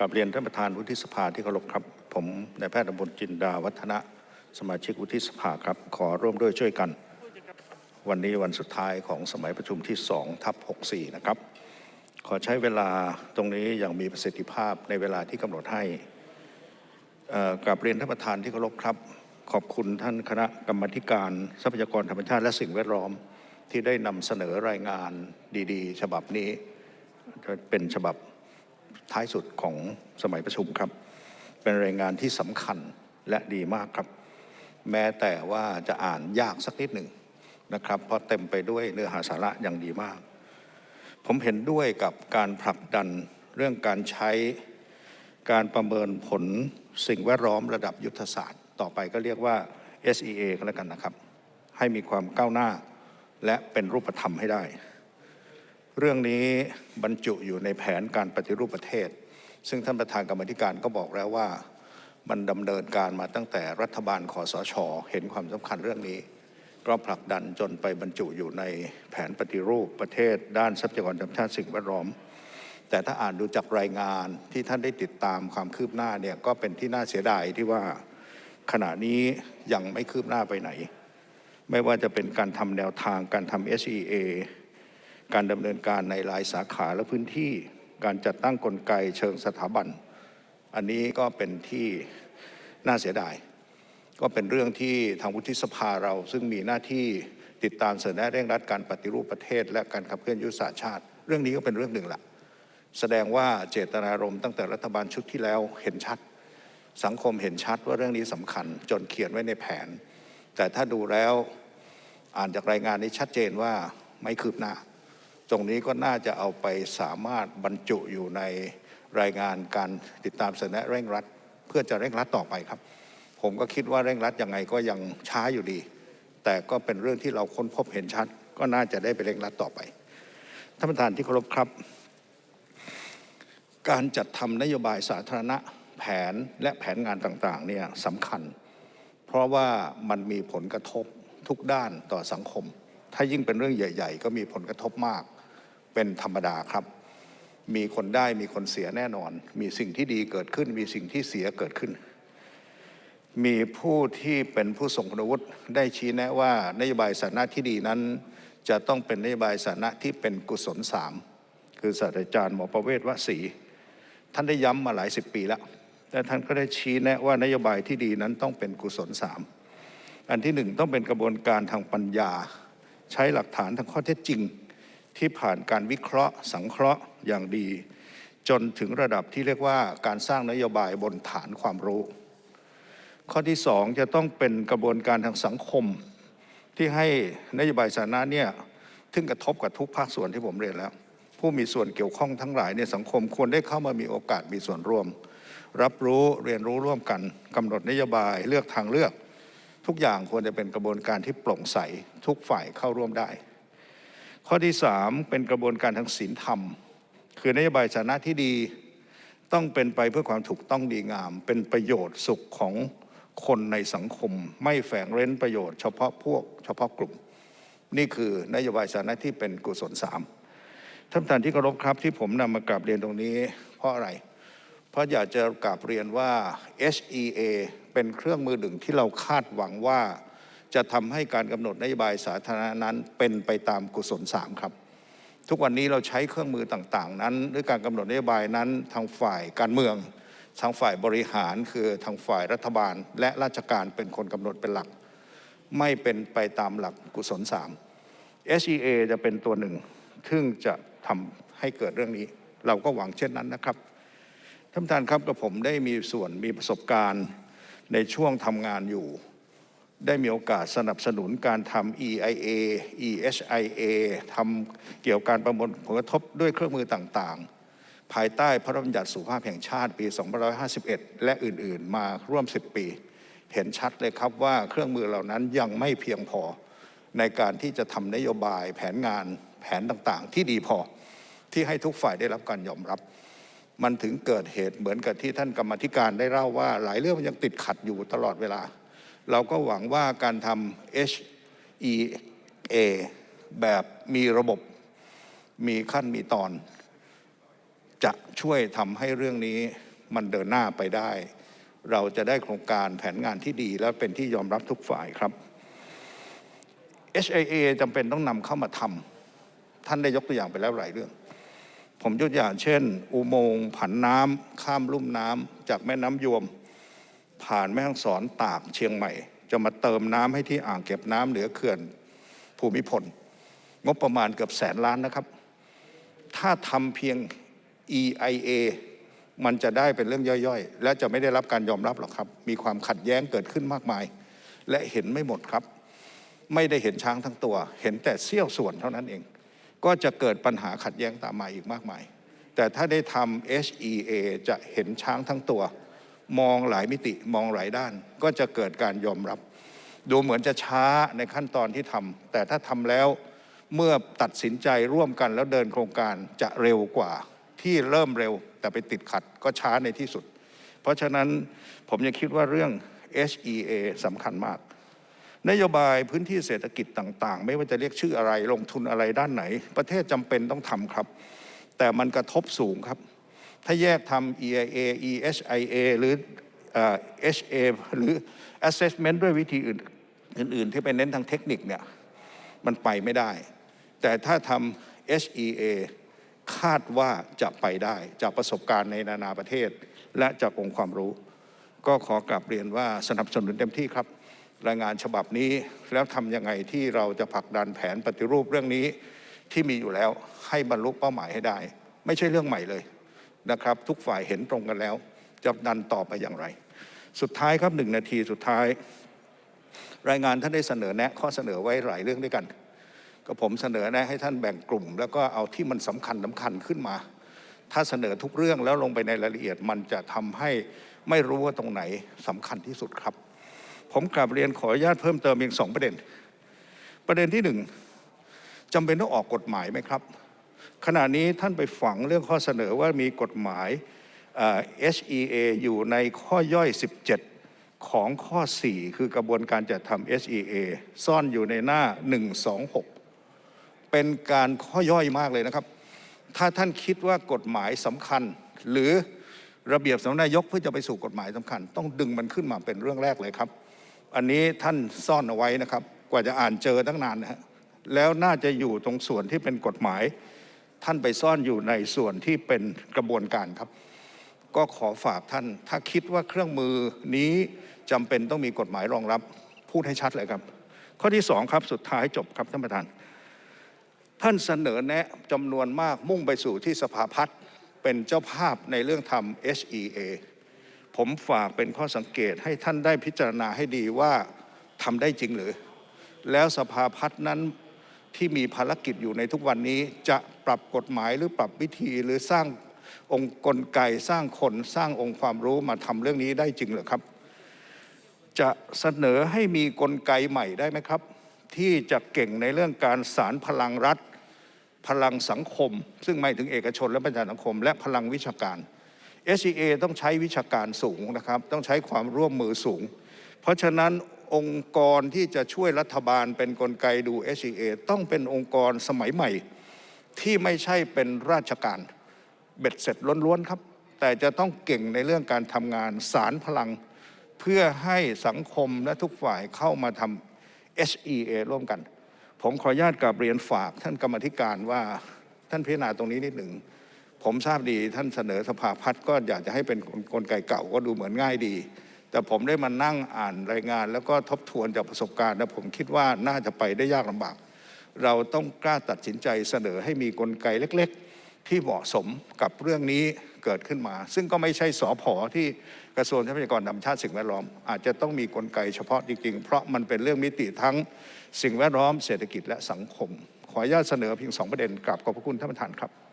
กับเรียนท่านประธานวุฒิสภาที่เคารพครับ ผมนายแพทย์อมรจินดาวัฒนะ สมาชิกวุฒิสภาครับ ขอร่วมด้วยช่วยกัน วันนี้วันสุดท้ายของสมัยประชุมที่2ทับ64 นะครับ ขอใช้เวลาตรงนี้อย่างมีประสิทธิภาพในเวลาที่กำหนดให้กับเรียนท่านประธานที่เคารพครับ ขอบคุณท่านคณะกรรมธิการทรัพยากรธรรมชาติและสิ่งแวดล้อมที่ได้นำเสนอรายงานดี ๆ ฉบับนี้เป็นฉบับ ท้ายสุดของสมัยประชุมครับ เป็นรายงานที่สำคัญและดีมากครับ แม้แต่ว่าจะอ่านยากสักนิดหนึ่งนะครับ เพราะเต็มไปด้วยเนื้อหาสาระอย่างดีมาก ผมเห็นด้วยกับการผลักดันเรื่องการใช้การประเมินผลสิ่งแวดล้อมระดับยุทธศาสตร์ ต่อไปก็เรียกว่า SEA ก็แล้วกันนะครับ ให้มีความก้าวหน้า และเป็นรูปธรรมให้ได้ เรื่องนี้บรรจุอยู่ในแผนการปฏิรูปประเทศ ซึ่งท่านประธานกรรมธิการก็บอกแล้วว่ามันดำเนินการมาตั้งแต่รัฐบาลคอสชเห็นความสำคัญเรื่องนี้ ก็ผลักดันจนไปบรรจุอยู่ในแผนปฏิรูปประเทศ ด้านทรัพยากรธรรมชาติสิ่งแวดล้อม แต่ถ้าอ่านดูจากรายงานที่ท่านได้ติดตามความคืบหน้าเนี่ยก็เป็นที่น่าเสียดายที่ว่าขณะนี้ยังไม่คืบหน้าไปไหน ไม่ว่าจะเป็นการทำแนวทางการทำ SEA การดำเนินการในหลายสาขาและพื้นที่ การจัดตั้งกลไกเชิงสถาบัน อันนี้ก็เป็นที่น่าเสียดาย ก็เป็นเรื่องที่ทางวุฒิสภาเรา ซึ่งมีหน้าที่ติดตามเสนอแนะเร่งรัดการปฏิรูปประเทศ และการขับเคลื่อนยุทธศาสตร์ชาติ เรื่องนี้ก็เป็นเรื่องหนึ่งแหละแสดงว่าเจตนารมณ์ตั้งแต่รัฐบาลชุดที่แล้วเห็นชัด สังคมเห็นชัดว่าเรื่องนี้สำคัญ จนเขียนไว้ในแผน แต่ถ้าดูแล้วอ่านจากรายงานนี้ชัดเจนว่าไม่คืบหน้า ตรงนี้ก็น่าจะเอาไปสามารถบรรจุอยู่ในรายงานการติดตามเสนอเร่งรัด เพื่อจะเร่งรัดต่อไปครับ ผมก็คิดว่าเร่งรัดยังไงก็ยังช้าอยู่ดี แต่ก็เป็นเรื่องที่เราค้นพบเห็นชัด ก็น่าจะได้ไปเร่งรัดต่อไปท่านประธานที่เคารพครับ การจัดทำนโยบายสาธารณะแผนและแผนงานต่างๆเนี่ยสำคัญ เพราะว่ามันมีผลกระทบทุกด้านต่อสังคม ถ้ายิ่งเป็นเรื่องใหญ่ ๆ ก็มีผลกระทบมาก เป็นธรรมดาครับ มีคนได้มีคนเสียแน่นอน มีสิ่งที่ดีเกิดขึ้น มีสิ่งที่เสียเกิดขึ้น มีผู้ที่เป็นผู้ทรงคุณวุฒิได้ชี้แนะว่านโยบายสาธารณะที่ดีนั้น จะต้องเป็นนโยบายสาธารณะที่เป็นกุศลสามคือศาสตราจารย์หมอประเวศวสี ท่านได้ย้ำมาหลายสิบปีแล้วแต่ท่านก็ได้ชี้แนะว่านโยบายที่ดีนั้นต้องเป็นกุศลสามอันที่หนึ่งต้องเป็นกระบวนการทางปัญญา ใช้หลักฐานทางข้อเท็จจริง ที่ผ่านการวิเคราะห์ สังเคราะห์อย่างดี จนถึงระดับที่เรียกว่าการสร้างนโยบายบนฐานความรู้ ข้อที่สองจะต้องเป็นกระบวนการทางสังคม ที่ให้นโยบายสาธารณะเนี่ยถึงกระทบกับทุกภาคส่วนที่ผมเรียนแล้ว ผู้มีส่วนเกี่ยวข้องทั้งหลายในสังคมควรได้เข้ามามีโอกาสมีส่วนร่วม รับรู้เรียนรู้ร่วมกันกำหนดนโยบายเลือกทางเลือก ทุกอย่างควรจะเป็นกระบวนการที่โปร่งใสทุกฝ่ายเข้าร่วมได้ ข้อที่สามเป็นกระบวนการทางศีลธรรม คือนโยบายสาธารณะที่ดีต้องเป็นไปเพื่อความถูกต้องดีงาม เป็นประโยชน์สุขของคนในสังคม ไม่แฝงเร้นประโยชน์เฉพาะพวกเฉพาะกลุ่ม นี่คือนโยบายสาธารณะที่เป็นกุศลสามท่านประธานที่เคารพครับที่ผมนำมากราบเรียนตรงนี้ เพราะอะไร เพราะอยากจะกราบเรียนว่า HEA เป็นเครื่องมือหนึ่งที่เราคาดหวังว่า จะทำให้การกำหนดนโยบายสาธารณะนั้นเป็นไปตามกุศลสามครับ ทุกวันนี้เราใช้เครื่องมือต่างๆ นั้นหรือการกำหนดนโยบายนั้นทางฝ่ายการเมือง ทางฝ่ายบริหารคือทางฝ่ายรัฐบาล และราชการเป็นคนกำหนดเป็นหลัก ไม่เป็นไปตามหลักกุศลสาม SEA จะเป็นตัวหนึ่งซึ่งจะทำให้เกิดเรื่องนี้ เราก็หวังเช่นนั้นนะครับท่านประธานครับกับผมได้มีส่วนมีประสบการณ์ในช่วงทำงานอยู่ ได้มีโอกาสสนับสนุนการทำ EIA EHIA ทำเกี่ยวกับการประมวลผลกระทบด้วยเครื่องมือต่างๆ ภายใต้พระราชบัญญัติสุขภาพแห่งชาติปี 2551 และอื่นๆ มาร่วม 10 ปี เห็นชัดเลยครับว่าเครื่องมือเหล่านั้นยังไม่เพียงพอ ในการที่จะทำนโยบายแผนงานแผนต่างๆ ที่ดีพอที่ให้ทุกฝ่ายได้รับการยอมรับ มันถึงเกิดเหตุเหมือนกับที่ท่านกรรมธิการได้เล่าว่า หลายเรื่องมันยังติดขัดอยู่ตลอดเวลา เราก็หวังว่าการทำ HEA แบบมีระบบมีขั้นมีตอน จะช่วยทำให้เรื่องนี้มันเดินหน้าไปได้ เราจะได้โครงการแผนงานที่ดีและเป็นที่ยอมรับทุกฝ่ายครับ HIA จำเป็นต้องนำเข้ามาทำท่านได้ยกตัวอย่างไปแล้วหลายเรื่อง ผมยกตัวอย่างเช่น อุโมงค์ผันน้ำข้ามลุ่มน้ำจากแม่น้ำยวม ผ่านแม่ฮ่องสอนตากเชียงใหม่ จะมาเติมน้ำให้ที่อ่างเก็บน้ำเหนือเขื่อนภูมิพล งบประมาณเกือบแสนล้านนะครับ ถ้าทำเพียง EIA มันจะได้เป็นเรื่องย่อยๆ และจะไม่ได้รับการยอมรับหรอกครับ มีความขัดแย้งเกิดขึ้นมากมาย และเห็นไม่หมดครับ ไม่ได้เห็นช้างทั้งตัว เห็นแต่เสี้ยวส่วนเท่านั้นเอง ก็จะเกิดปัญหาขัดแย้งตามมาอีกมากมาย แต่ถ้าได้ทำ HEA จะเห็นช้างทั้งตัว มองหลายมิติมองหลายด้าน ก็จะเกิดการยอมรับ ดูเหมือนจะช้าในขั้นตอนที่ทำแต่ถ้าทำแล้วเมื่อตัดสินใจร่วมกันแล้วเดินโครงการจะเร็วกว่าที่เริ่มเร็วแต่ไปติดขัดก็ช้าในที่สุด เพราะฉะนั้นผมยังคิดว่าเรื่อง HEA สำคัญมาก นโยบายพื้นที่เศรษฐกิจต่างๆ ไม่ว่าจะเรียกชื่ออะไรลงทุนอะไรด้านไหน ประเทศจำเป็นต้องทำครับ แต่มันกระทบสูงครับ ถ้าแยกทำ EIA EHIA หรือ HA หรือ assessment ด้วยวิธีอื่นอื่น ๆ ที่ไปเน้นทางเทคนิคเนี่ยมันไปไม่ได้ แต่ถ้าทำ HEA คาดว่าจะไปได้จากประสบการณ์ในนานาประเทศ และจากองค์ความรู้ ก็ขอกลับเรียนว่าสนับสนุนเต็มที่ครับ รายงานฉบับนี้แล้วทำยังไงที่เราจะผลักดันแผนปฏิรูปเรื่องนี้ที่มีอยู่แล้วให้บรรลุเป้าหมายให้ได้ ไม่ใช่เรื่องใหม่เลย นะครับ ทุกฝ่ายเห็นตรงกันแล้ว จะดันต่อไปอย่างไร สุดท้ายครับหนึ่งนาทีสุดท้าย รายงานท่านได้เสนอแนะข้อเสนอไว้หลายเรื่องด้วยกัน ก็ผมเสนอแนะให้ท่านแบ่งกลุ่ม แล้วก็เอาที่มันสำคัญสำคัญขึ้นมา ถ้าเสนอทุกเรื่องแล้วลงไปในรายละเอียดมันจะทำให้ไม่รู้ว่าตรงไหนสำคัญที่สุดครับ ผมกลับเรียนขออนุญาตเพิ่มเติมอีกสองประเด็น ประเด็นที่หนึ่งจำเป็นต้องออกกฎหมายไหมครับ ขณะนี้ท่านไปฝังเรื่องข้อเสนอว่ามีกฎหมาย H.E.A. อยู่ในข้อย่อย 17 ของข้อ 4 คือกระบวนการจัดทำ HEA ซ่อนอยู่ในหน้า 126 เป็นการข้อย่อยมากเลยนะครับ ถ้าท่านคิดว่ากฎหมายสำคัญ หรือระเบียบสำนักนายกเพื่อจะไปสู่กฎหมายสำคัญ ต้องดึงมันขึ้นมาเป็นเรื่องแรกเลยครับ อันนี้ท่านซ่อนเอาไว้นะครับ กว่าจะอ่านเจอตั้งนานนะฮะแล้วน่าจะอยู่ตรงส่วนที่เป็นกฎหมาย ท่านไปซ่อนอยู่ในส่วนที่เป็นกระบวนการครับ ก็ขอฝากท่าน ถ้าคิดว่าเครื่องมือนี้จำเป็นต้องมีกฎหมายรองรับ พูดให้ชัดเลยครับ ข้อที่สองครับสุดท้ายจบครับท่านประธาน ท่านเสนอแนะจำนวนมากมุ่งไปสู่ที่สภาพัฒน์เป็นเจ้าภาพในเรื่องทำ HEA ผมฝากเป็นข้อสังเกตให้ท่านได้พิจารณาให้ดีว่าทำได้จริงหรือ แล้วสภาพัฒน์นั้นที่มีภารกิจอยู่ในทุกวันนี้จะ ปรับกฎหมายหรือปรับวิธีหรือสร้างองค์กลไกสร้างคนสร้างองค์ความรู้มาทำเรื่องนี้ได้จริงหรือครับ จะเสนอให้มีกลไกใหม่ได้ไหมครับ ที่จะเก่งในเรื่องการสารพลังรัฐ พลังสังคม ซึ่งหมายถึงเอกชนและประชาสังคม และพลังวิชาการ SCA ต้องใช้วิชาการสูงนะครับ ต้องใช้ความร่วมมือสูง เพราะฉะนั้นองค์กรที่จะช่วยรัฐบาลเป็นกลไกดู SCA ต้องเป็นองค์กรสมัยใหม่ ที่ไม่ใช่เป็นราชการเบ็ดเสร็จล้วนๆครับ แต่จะต้องเก่งในเรื่องการทำงานสารพลัง เพื่อให้สังคมและทุกฝ่ายเข้ามาทำ SEA ร่วมกัน ผมขออนุญาตกับเรียนฝากท่านกรรมธิการว่าท่านพิจารณาตรงนี้นิดหนึ่ง ผมทราบดีท่านเสนอสภาพัฒน์ก็อยากจะให้เป็นกลไกเก่าก็ดูเหมือนง่ายดี แต่ผมได้มานั่งอ่านรายงาน แล้วก็ทบทวนจากประสบการณ์แล้วผมคิดว่าน่าจะไปได้ยากลำบาก เราต้องกล้าตัดสินใจเสนอให้มีกลไกเล็ก ๆ ที่เหมาะสมกับเรื่องนี้เกิดขึ้นมา ซึ่งก็ไม่ใช่สอพอที่กระทรวงทรัพยากรธรรมชาติสิ่งแวดล้อม อาจจะต้องมีกลไกเฉพาะจริงๆ เพราะมันเป็นเรื่องมิติทั้งสิ่งแวดล้อมเศรษฐกิจและสังคม ขออนุญาตเสนอเพียงสองประเด็นกลับขอบพระคุณท่านประธานครับ